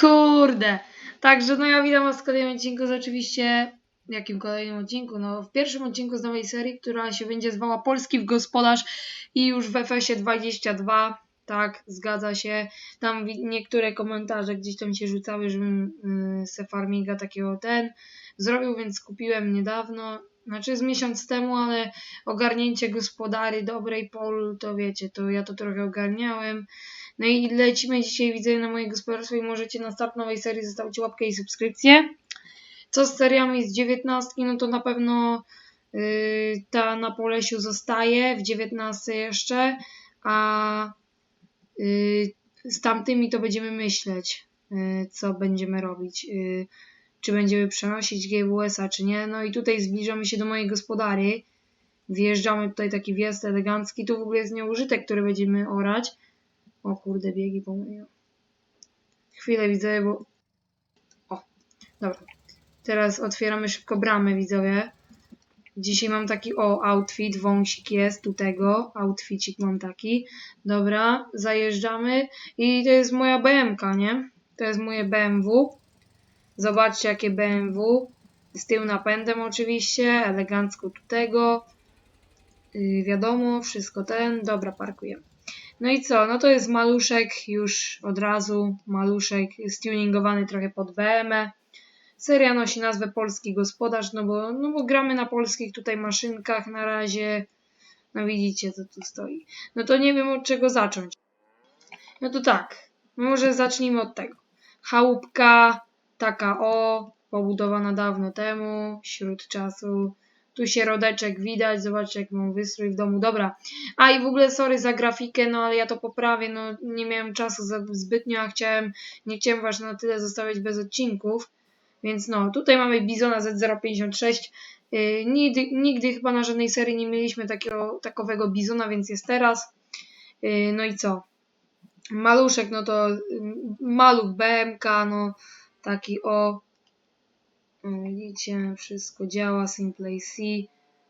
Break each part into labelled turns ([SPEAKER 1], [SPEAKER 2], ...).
[SPEAKER 1] Kurde. Także no ja witam was w kolejnym odcinku z oczywiście... W jakim kolejnym odcinku? No w pierwszym odcinku z nowej serii, która się będzie zwała Polski w gospodarz i już w FS-ie 22. Tak, zgadza się. Tam niektóre komentarze gdzieś tam się rzucały, żebym y, se farminga takiego ten zrobił, więc kupiłem niedawno. Znaczy z miesiąc temu, ale ogarnięcie gospodary dobrej polu, to wiecie, to ja to trochę ogarniałem. No i lecimy dzisiaj, widzę, na moje gospodarstwo i możecie na start nowej serii zostawić łapkę i subskrypcję. Co z seriami z 19, no to na pewno yy, ta na Polesiu zostaje, w 19 jeszcze, a yy, z tamtymi to będziemy myśleć, yy, co będziemy robić. Yy, czy będziemy przenosić GWS-a, czy nie. No i tutaj zbliżamy się do mojej gospodary. Wjeżdżamy tutaj taki wjazd elegancki. Tu w ogóle jest nieużytek, który będziemy orać. O kurde, biegi pomyliłem. Chwilę widzę, bo... O, dobra. Teraz otwieramy szybko bramę, widzowie. Dzisiaj mam taki, o, outfit, wąsik jest, tu tego, outficik mam taki. Dobra, zajeżdżamy i to jest moja BMK, nie? To jest moje BMW. Zobaczcie, jakie BMW. Z tyłu napędem oczywiście, elegancko tu tego. Yy, wiadomo, wszystko ten. Dobra, parkujemy. No i co? No to jest maluszek już od razu. Maluszek stuningowany trochę pod BM. Seria nosi nazwę Polski Gospodarz, no bo, no bo gramy na polskich tutaj maszynkach na razie. No widzicie, co tu stoi. No to nie wiem od czego zacząć. No to tak, może zacznijmy od tego. Chałupka, taka o, pobudowana dawno temu, wśród czasu. Tu się rodeczek widać, zobaczcie jak mam wystrój w domu. Dobra. A i w ogóle sorry za grafikę, no ale ja to poprawię, no nie miałem czasu za zbytnio, a chciałem, nie chciałem was na tyle zostawiać bez odcinków. Więc no, tutaj mamy Bizona Z056. Yy, nigdy, nigdy chyba na żadnej serii nie mieliśmy takiego, takowego Bizona, więc jest teraz. Yy, no i co? Maluszek, no to yy, maluch BMK, no taki o. Widzicie, wszystko działa, Simplay C.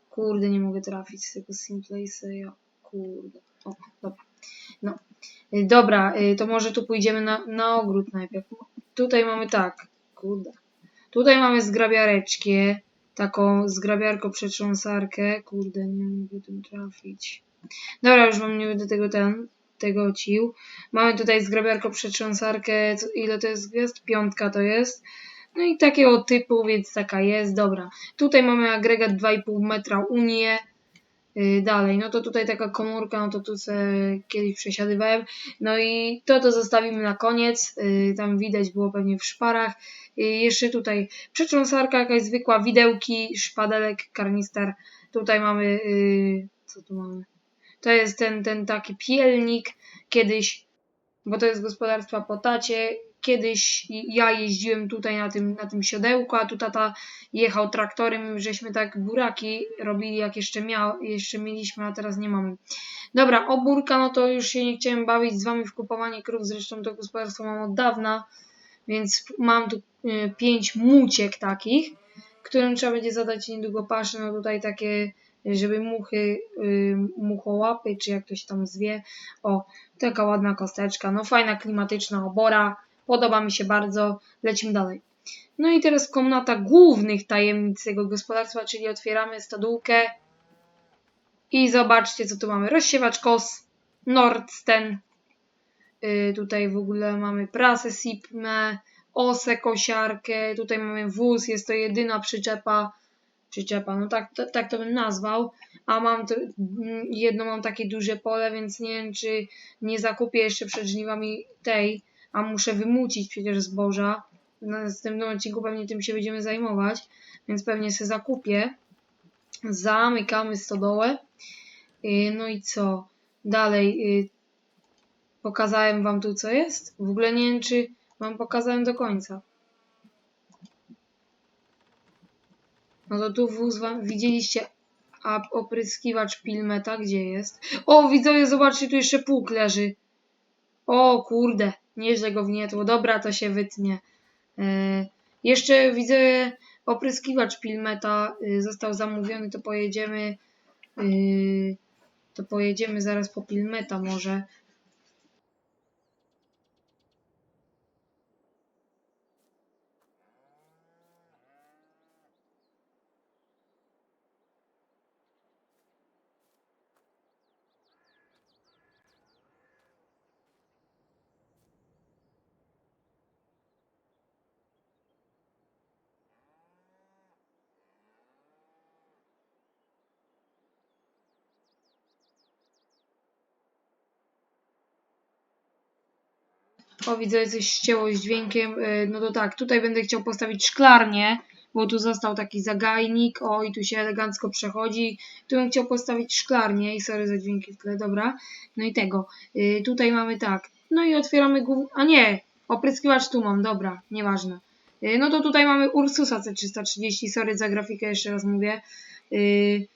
[SPEAKER 1] Kurde, nie mogę trafić z tego Simplay C. Kurde. O, dobra. No. Y, Dobra, y, to może tu pójdziemy na, na ogród najpierw. Tutaj mamy tak, kurde. Tutaj mamy zgrabiareczkę, taką zgrabiarko przetrząsarkę. Kurde, nie mogę tym trafić. Dobra, już mam nie będę tego ten, tego cił. Mamy tutaj zgrabiarko przetrząsarkę, ile to jest gwiazd? Piątka to jest. No i takiego typu, więc taka jest, dobra. Tutaj mamy agregat 2,5 metra Unię. Yy, dalej, no to tutaj taka komórka, no to tu se kiedyś przesiadywałem. No i to to zostawimy na koniec. Yy, tam widać było pewnie w szparach. Yy, jeszcze tutaj przetrząsarka jakaś zwykła, widełki, szpadelek, karnister. Tutaj mamy, co tu mamy? To jest ten, ten taki pielnik. Kiedyś, bo to jest gospodarstwa po tacie. Kiedyś ja jeździłem tutaj na tym, na tym siodełku, a tu tata jechał traktorem żeśmy tak buraki robili, jak jeszcze, miał, jeszcze mieliśmy, a teraz nie mamy. Dobra, obórka, no to już się nie chciałem bawić z wami w kupowanie krów, zresztą to gospodarstwo mam od dawna, więc mam tu y, pięć muciek takich, którym trzeba będzie zadać niedługo paszę, no tutaj takie, żeby muchy, y, muchołapy, czy jak to się tam zwie, o, taka ładna kosteczka, no fajna, klimatyczna obora, podoba mi się bardzo, lecimy dalej. No i teraz komnata głównych tajemnic tego gospodarstwa, czyli otwieramy stodółkę i zobaczcie co tu mamy. Rozsiewacz kos, Nordsten, yy, tutaj w ogóle mamy prasę Sipme, osę kosiarkę, tutaj mamy wóz, jest to jedyna przyczepa, przyczepa, no tak, to, tak to bym nazwał, a mam to, mm, jedno mam takie duże pole, więc nie wiem czy nie zakupię jeszcze przed żniwami tej, a muszę wymucić przecież zboża, na następnym odcinku pewnie tym się będziemy zajmować, więc pewnie sobie zakupię. Zamykamy stodołę. Yy, No i co? Dalej. yy, Pokazałem wam tu co jest? W ogóle nie wiem czy wam pokazałem do końca. No to tu wóz wam widzieliście opryskiwacz Pilmeta, gdzie jest? O, widzowie, zobaczcie, tu jeszcze pług leży. O kurde, nieźle go wnietło. Dobra, to się wytnie. E, jeszcze widzę opryskiwacz Pilmeta y, został zamówiony, to pojedziemy y, to pojedziemy zaraz po Pilmeta może. O, widzę, coś ścięło z dźwiękiem. Y, No to tak, tutaj będę chciał postawić szklarnię, bo tu został taki zagajnik. O, i tu się elegancko przechodzi. Tu bym chciał postawić szklarnię i sorry za dźwięki w tle, dobra. No i tego. Y, tutaj mamy tak. No i otwieramy głów... A nie! Opryskiwacz tu mam, dobra, nieważne. Y, no to tutaj mamy Ursusa C330, sorry za grafikę, jeszcze raz mówię. Y,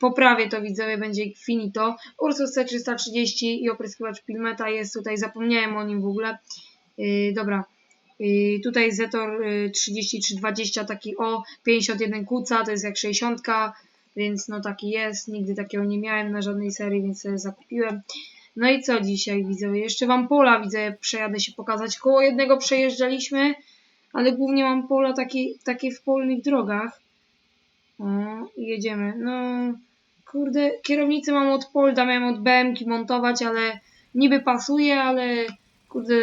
[SPEAKER 1] poprawię to widzowie, będzie finito. Ursus C330 i opryskiwacz Pilmeta jest tutaj, zapomniałem o nim w ogóle. Yy, dobra, yy, tutaj Zetor yy, 3320 taki o 51 kuca, to jest jak 60, więc no taki jest, nigdy takiego nie miałem na żadnej serii, więc sobie zakupiłem. No i co dzisiaj widzowie? Jeszcze wam pola widzę, przejadę się pokazać. Koło jednego przejeżdżaliśmy, ale głównie mam pola takie, takie w polnych drogach. I jedziemy. No, kurde, kierownicę mam od Polda, miałem od BMK montować, ale niby pasuje, ale kurde,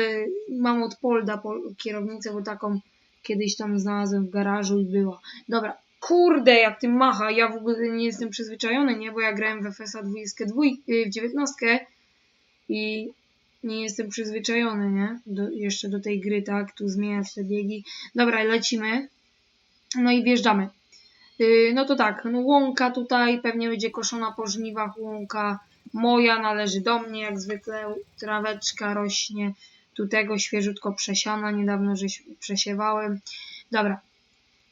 [SPEAKER 1] mam od Polda pol kierownicę, bo taką kiedyś tam znalazłem w garażu i była. Dobra, kurde, jak tym macha, ja w ogóle nie jestem przyzwyczajony, nie, bo ja grałem w FSA 22, y, w 19 i nie jestem przyzwyczajony, nie, do, jeszcze do tej gry, tak, tu zmieniać te biegi. Dobra, lecimy. No i wjeżdżamy. Yy, No to tak, no łąka tutaj pewnie będzie koszona po żniwach łąka. Moja należy do mnie, jak zwykle traweczka rośnie. Tu tego świeżutko przesiana, niedawno żeś przesiewałem. Dobra,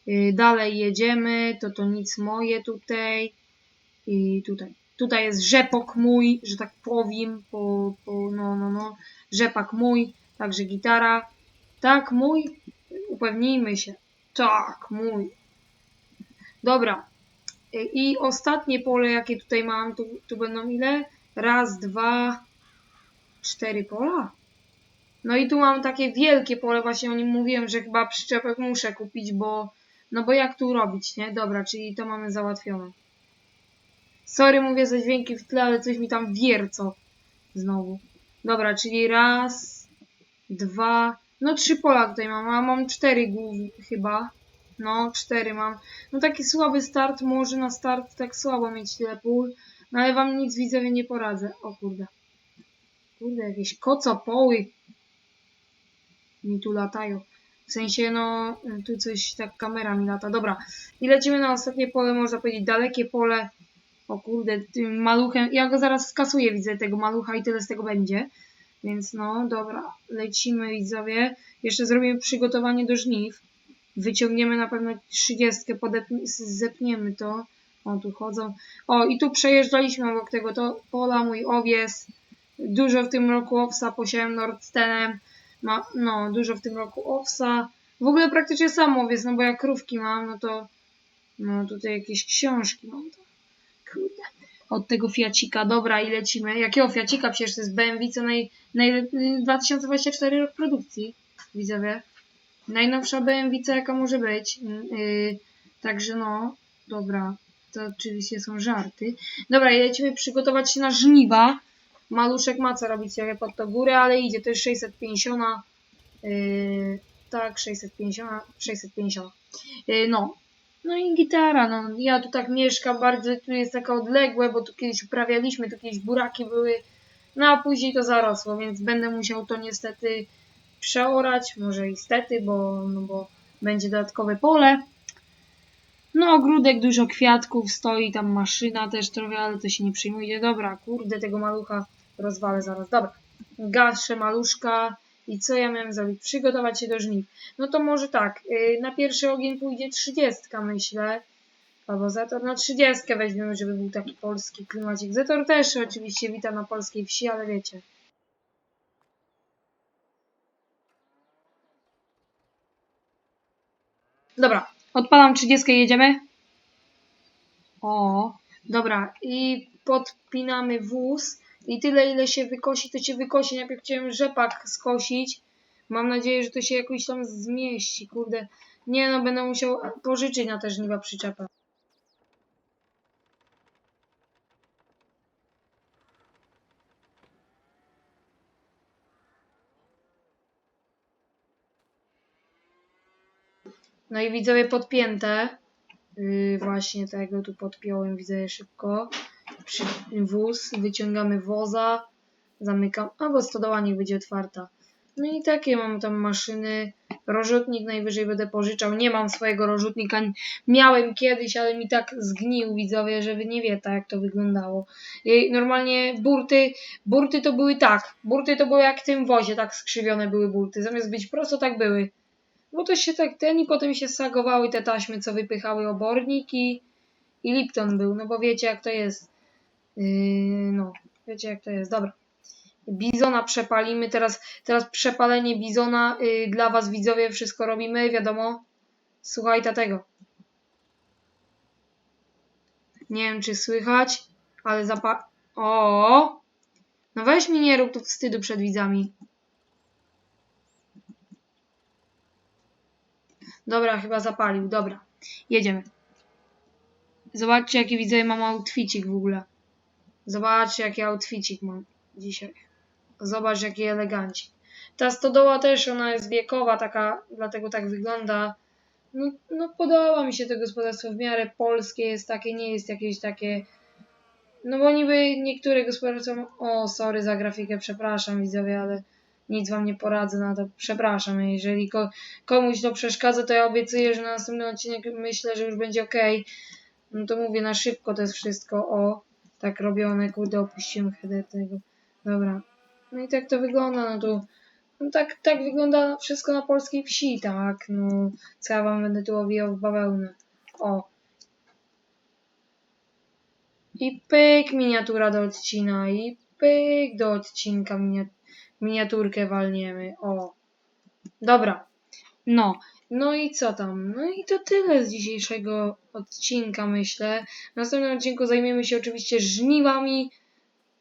[SPEAKER 1] Yy, dalej jedziemy, to to nic moje tutaj. I tutaj. Tutaj jest rzepok mój, że tak powiem, po, po, no, no, no, rzepak mój, także gitara. Tak, mój, upewnijmy się. Tak, mój. Dobra. I ostatnie pole, jakie tutaj mam, tu, tu będą ile? Raz, dwa, cztery pola. No i tu mam takie wielkie pole, właśnie o nim mówiłem, że chyba przyczepek muszę kupić, bo no bo jak tu robić, nie? Dobra, czyli to mamy załatwione. Sorry, mówię za dźwięki w tle, ale coś mi tam wierco znowu. Dobra, czyli raz, dwa, no trzy pola tutaj mam, a mam cztery głów chyba. No, cztery mam. No taki słaby start, może na start tak słabo mieć tyle pól, no ale wam nic widzowie nie poradzę. O kurde. Kurde, jakieś kocopoły mi tu latają. W sensie, no, tu coś tak kamera mi lata. Dobra, i lecimy na ostatnie pole, można powiedzieć dalekie pole. O kurde, tym maluchem. Ja go zaraz skasuję, widzę tego malucha i tyle z tego będzie. Więc no, dobra, lecimy widzowie. Jeszcze zrobimy przygotowanie do żniw. Wyciągniemy na pewno 30, podepnie- zepniemy to. O, tu chodzą. O, i tu przejeżdżaliśmy obok tego to pola, mój owies. Dużo w tym roku owsa posiałem Nordstenem. Ma, no, dużo w tym roku owsa. W ogóle praktycznie sam owiec, no bo jak krówki mam, no to no tutaj jakieś książki mam. To. Kurde. Od tego Fiacika. Dobra, i lecimy. Jakiego Fiacika? Przecież to jest BMW, co naj, naj, 2024 rok produkcji. Widzowie. Najnowsza BMW, jaka może być. Yy, także no, dobra. To oczywiście są żarty. Dobra, lecimy przygotować się na żniwa. Maluszek ma co robić sobie pod to górę, ale idzie. To jest 650. Yy, tak, 650. 650. Yy, no. No i gitara, no. Ja tu tak mieszkam, bardzo tu jest taka odległe, bo tu kiedyś uprawialiśmy, tu kiedyś buraki były. No a później to zarosło, więc będę musiał to niestety przeorać, może i stety, bo, no bo będzie dodatkowe pole. No, ogródek, dużo kwiatków, stoi tam maszyna też trochę, ale to się nie przyjmuje. Dobra, kurde, tego malucha rozwalę zaraz. Dobra, gaszę maluszka i co ja miałem zrobić? Przygotować się do żniw. No to może tak, yy, na pierwszy ogień pójdzie 30, myślę. Albo Zetor na 30 weźmiemy, żeby był taki polski klimacik. Zetor też oczywiście wita na polskiej wsi, ale wiecie. Dobra, odpalam 30 jedziemy. O, dobra, i podpinamy wóz. I tyle, ile się wykosi, to się wykosi. Najpierw chciałem rzepak skosić. Mam nadzieję, że to się jakoś tam zmieści, kurde. Nie no, będę musiał pożyczyć na te żniwa przyczepę. No i widzowie podpięte. Yy, właśnie tego tu podpiąłem, widzę szybko. Przy, wóz, wyciągamy woza, zamykam, albo stodoła niech będzie otwarta. No i takie mam tam maszyny. Rozrzutnik najwyżej będę pożyczał. Nie mam swojego rozrzutnika. Miałem kiedyś, ale mi tak zgnił widzowie, że wy nie wiecie jak to wyglądało. I normalnie burty, burty to były tak. Burty to były jak w tym wozie, tak skrzywione były burty. Zamiast być prosto, tak były. Bo to się tak ten i potem się sagowały te taśmy, co wypychały obornik i, Lipton był. No bo wiecie jak to jest. Yy, no, wiecie jak to jest. Dobra. Bizona przepalimy. Teraz, teraz przepalenie bizona y, dla was widzowie wszystko robimy, wiadomo. Słuchaj tego. Nie wiem czy słychać, ale zapa... O! No weź mi nie rób tu wstydu przed widzami. Dobra, chyba zapalił. Dobra. Jedziemy. Zobaczcie jaki widzowie mam outficik w ogóle. Zobaczcie jaki outficik mam dzisiaj. Zobacz jaki elegancik. Ta stodoła też, ona jest wiekowa, taka, dlatego tak wygląda. No, no podoba mi się to gospodarstwo w miarę polskie, jest takie, nie jest jakieś takie... No bo niby niektóre gospodarstwa... O, sorry za grafikę, przepraszam widzowie, ale nic wam nie poradzę na to, przepraszam. Jeżeli ko komuś to przeszkadza, to ja obiecuję, że na następny odcinek myślę, że już będzie ok. No to mówię, na szybko to jest wszystko, o, tak robione, kurde, opuściłem header tego. Dobra, no i tak to wygląda, no tu no tak, tak wygląda wszystko na polskiej wsi, tak, no co ja wam będę tu owijał w bawełnę. O. I pyk, miniatura do odcina, i pyk do odcinka, minia, miniaturkę walniemy, o. Dobra, no, no i co tam? No i to tyle z dzisiejszego odcinka, myślę. W następnym odcinku zajmiemy się oczywiście żniwami,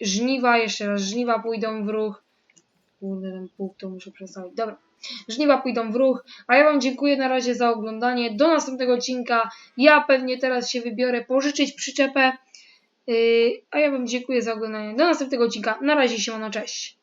[SPEAKER 1] żniwa, jeszcze raz, żniwa pójdą w ruch. Kurde, ten pług to muszę przestawić. Dobra. Żniwa pójdą w ruch, a ja Wam dziękuję na razie za oglądanie. Do następnego odcinka. Ja pewnie teraz się wybiorę pożyczyć przyczepę. Yy, a ja Wam dziękuję za oglądanie. Do następnego odcinka. Na razie się na cześć.